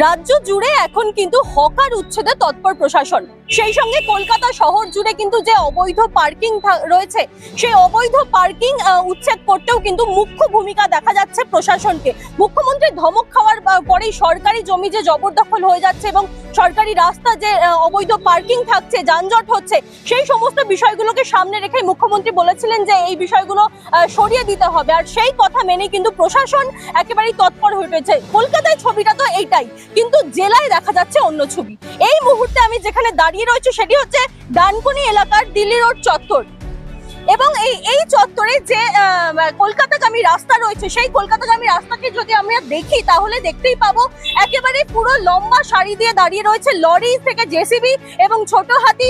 রাজ্য জুড়ে এখন কিন্তু হকার উচ্ছেদে তৎপর প্রশাসন। সেই সঙ্গে কলকাতা শহর জুড়ে কিন্তু যে অবৈধ পার্কিং রয়েছে, সেই অবৈধ পার্কিং উচ্ছেদ করতেও কিন্তু মুখ্য ভূমিকা দেখা যাচ্ছে প্রশাসনকে। মুখ্যমন্ত্রী ধমক খাওয়ার পরেই সরকারি জমি যে জবরদখল হয়ে যাচ্ছে এবং সরকারি রাস্তা যে অবৈধ পার্কিং থাকছে, যানজট হচ্ছে, সেই সমস্ত বিষয়গুলোকে সামনে রেখে মুখ্যমন্ত্রী বলেছিলেন যে এই বিষয়গুলো সরিয়ে দিতে হবে। আর সেই কথা মেনে কিন্তু প্রশাসন একেবারেই তৎপর হয়ে উঠেছে কলকাতায় ছবিটা তো এইটাই কিন্তু জেলায় দেখা যাচ্ছে অন্য ছবি। এই মুহূর্তে আমি যেখানে দাঁড়িয়ে রয়েছে সেটি হচ্ছে ডানকুনি এলাকার দিল্লি রোড চত্বর। এবং এই এই চত্বরে যে কলকাতাগামী রাস্তা রয়েছে, সেই কলকাতাগামী রাস্তাকে যদি আমরা দেখি, তাহলে দেখতেই পাবো একেবারে পুরো লম্বা সারি দিয়ে দাঁড়িয়ে রয়েছে লরি থেকে জেসিবি এবং ছোট হাতি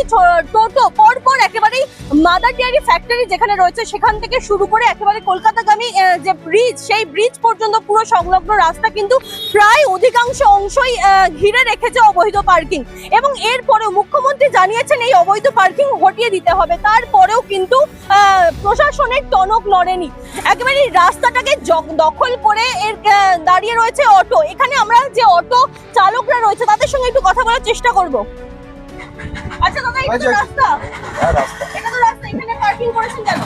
টোটো, পরপর একেবারেই মাদার ডেয়ারি ফ্যাক্টরি যেখানে রয়েছে সেখান থেকে শুরু করে একেবারে কলকাতাগামী যে ব্রিজ সেই ব্রিজ পর্যন্ত পুরো সংলগ্ন রাস্তা কিন্তু প্রায় অধিকাংশ অংশই ঘিরে রেখেছে অবৈধ পার্কিং এবং এরপরেও মুখ্যমন্ত্রী জানিয়েছেন এই অবৈধ পার্কিং হটিয়ে দিতে হবে। তারপরেও কিন্তু প্রশাসনের টনক নড়েনি। একেবারে রাস্তাটাকে দখল করে এর দাঁড়িয়ে রয়েছে অটো। এখানে আমরা যে অটো চালকরা রয়েছে তাদের সঙ্গে একটু কথা বলার চেষ্টা করব। আচ্ছা দাদা এটা তো আচ্ছা, আচ্ছা। রাস্তা। হ্যাঁ রাস্তা। এটা তো করেছেন কেন?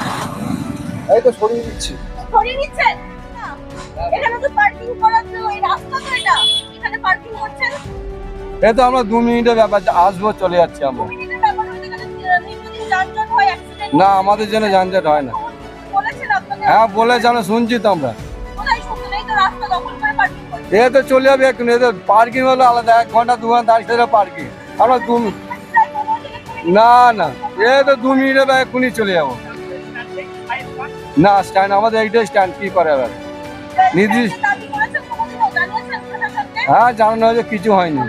এই তো সরিয়ে দিচ্ছি। সরিয়ে নিচ্ছেন এখানে তো পার্কিং করার তো এই রাস্তা তো এটা। এখানে পার্কিং করছেন এই তো আমরা দু মিনিটের ব্যাপার আসব চলে যাচ্ছি আমরা। না আমাদের জন্য যানজট হয় না। হ্যাঁ বলেছে আমরা শুনছি তো আমরা। এ তো চলে যাবে একটু পার্কিং হলো আলাদা এক ঘণ্টা দু ঘণ্টা দাঁড়িয়ে পার্কিং আমরা দু না না। এ তো দু মিনিটে ব্যাগ এক্ষুনি চলে যাব। না স্ট্যান্ড আমাদের এইটাই স্ট্যান্ড কি করে এবার? নির্দিষ্ট- হ্যাঁ জানানো হয়েছে, কিছু হয়নি।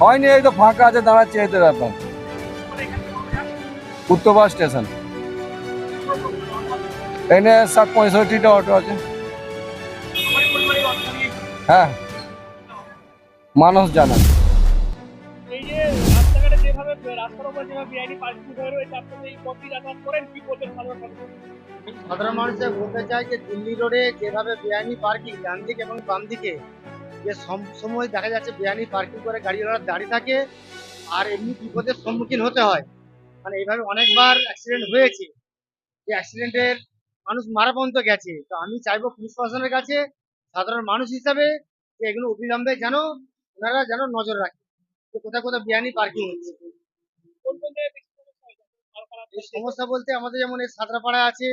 হয়নি, এই তো ফাঁকা আছে, দাঁড়াচ্ছে, এই তো ব্যাপার। উত্তরপাড়া স্টেশন। এখানে সাত পঁয়ষট্টিটা অটো আছে। হ্যাঁ। মানুষ জানা সাধারণ মানুষের বলতে চাই যে দিল্লি রোডে যেভাবে বেআইনি পার্কিং ডান দিকে এবং বাম দিকে যে সময় দেখা যাচ্ছে বেআইনি পার্কিং করে গাড়িওয়ালা দাঁড়িয়ে থাকে, আর এমনি বিপদের সম্মুখীন হতে হয়। মানে এইভাবে অনেকবার অ্যাক্সিডেন্ট হয়েছে। যে অ্যাক্সিডেন্টের মানুষ মারা পর্যন্ত গেছে। তো আমি চাইব পুলিশ প্রশাসনের কাছে সাধারণ মানুষ হিসাবে যে এগুলো অবিলম্বে যেন ওনারা যেন নজর রাখে যে কোথায় কোথায় বেআইনি পার্কিং হচ্ছে কোন কোন জায়গায় বেশি সমস্যা হয় বলতে আমাদের যেমন এই সাঁতরাপাড়া আছে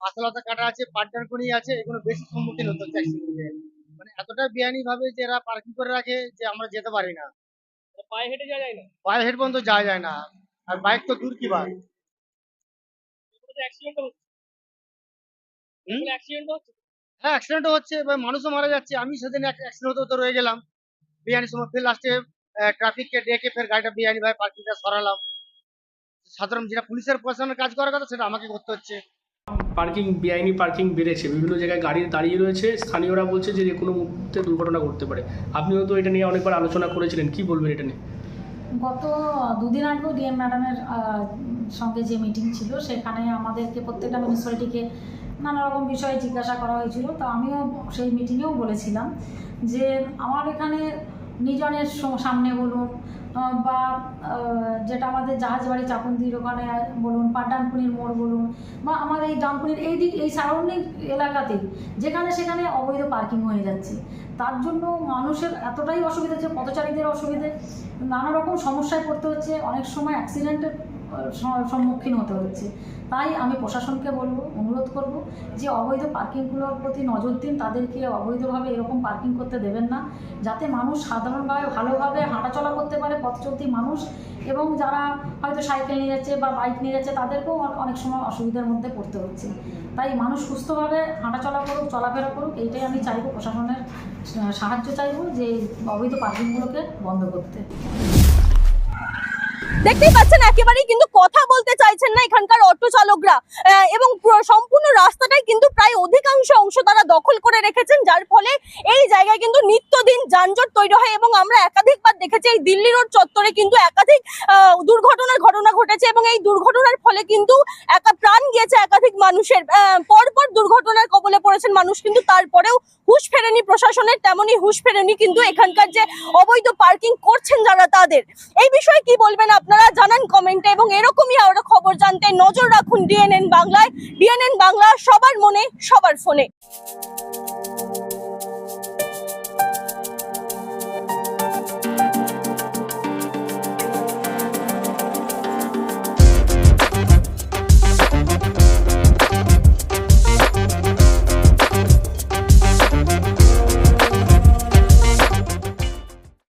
আশালতা কাটা আছে পাট্টারকুনি আছে এগুলো বেশি সম্মুখীন হতে হচ্ছে মানে এতটা বেআইনি ভাবে যে এরা পার্কিং করে রাখে যে আমরা যেতে পারি না। পায়ে হেঁটে যাওয়া যায় না? পায়ে হেড পর্যন্ত যাওয়া যায় না। আর বাইক তো দূর কি বাইক তো অ্যাক্সিডেন্ট হচ্ছে। হ্যাঁ এবার মানুষও মারা যাচ্ছে। আমি সেদিন অ্যাক্সিডেন্ট হতে হতে রয়ে গেলাম। বিরিয়ানির সময় ফের লাস্টে ট্রাফিককে ডেকে ফের গাড়িটা বিরিয়ানি ভাই পার্কিংটা সরালাম। সাধারণ যেটা পুলিশের প্রশাসনের কাজ করার কথা সেটা আমাকে করতে হচ্ছে। পার্কিং বেআইনি পার্কিং বেড়েছে। বিভিন্ন জায়গায় গাড়ি দাঁড়িয়ে রয়েছে। স্থানীয়রা বলছে যে যে কোনো মুহূর্তে দুর্ঘটনা ঘটতে পারে। আপনিও তো এটা নিয়ে অনেকবার আলোচনা করেছিলেন। কি বলবেন এটা নিয়ে? গত দুদিন আগেও ডিএম ম্যাডামের সঙ্গে যে মিটিং ছিল সেখানে আমাদেরকে প্রত্যেকটা মিউনিসিপ্যালিটিকে নানা রকম বিষয়ে জিজ্ঞাসা করা হয়েছিল। তো আমিও সেই মিটিংয়েও বলেছিলাম যে আমার এখানে নিজনের সামনে বলুন বা যেটা আমাদের জাহাজ জাহাজবাড়ি চাকুন্দির ওখানে বলুন, পাটানকুনির মোড় বলুন, বা আমার এই ডানকুনির এই দিক, এই সারাউন্ডিং এলাকাতে, যেখানে সেখানে অবৈধ পার্কিং হয়ে যাচ্ছে। তার জন্য মানুষের এতটাই অসুবিধা যে পথচারীদের অসুবিধে, নানা রকম সমস্যায় পড়তে হচ্ছে, অনেক সময় অ্যাক্সিডেন্টের সম্মুখীন হতে হচ্ছে। তাই আমি প্রশাসনকে বলব, অনুরোধ করব যে অবৈধ পার্কিংগুলোর প্রতি নজর দিন, তাদেরকে অবৈধভাবে এরকম পার্কিং করতে দেবেন না, যাতে মানুষ সাধারণভাবে ভালোভাবে হাঁটাচলা করতে পারে পথ চলতি মানুষ এবং যারা হয়তো সাইকেল নিয়ে যাচ্ছে বা বাইক নিয়ে যাচ্ছে, তাদেরকেও অনেক সময় অসুবিধার মধ্যে পড়তে হচ্ছে। তাই মানুষ সুস্থভাবে হাঁটাচলা করুক, চলাফেরা করুক, এইটাই আমি চাইব প্রশাসনের সাহায্য চাইব যে অবৈধ পার্কিংগুলোকে বন্ধ করতে। দেখতেই পাচ্ছেন, একেবারেই কিন্তু কথা বলতে চাইছেন না এখানকার অটো চালকরা। এবং সম্পূর্ণ রাস্তাটাই কিন্তু প্রায় অধিকাংশ অংশ তারা দখল করে রেখেছেন, যার ফলে এই জায়গায় কিন্তু নিত্যদিন যানজট তৈরি হয় এবং আমরা একাধিকবার দেখেছি এই দিল্লি রোড চত্বরে কিন্তু একাধিক দুর্ঘটনার ঘটনা ঘটেছে এবং এই দুর্ঘটনার ফলে কিন্তু একা প্রাণ গিয়েছে একাধিক মানুষের। পরপর দুর্ঘটনার কবলে পড়েছেন মানুষ কিন্তু তারপরেও হুশ ফেরেনি প্রশাসনের, তেমনই হুশ ফেরেনি কিন্তু এখানকার যে অবৈধ পার্কিং করছেন যারা তাদের। এই বিষয়ে কি বলবেন আপনারা জানান কমেন্টে এবং এরকমই আরও খবর জানতে নজর রাখুন ডিএনএন বাংলায়। ডিএনএন বাংলা সবার মনে, সবার ফোনে।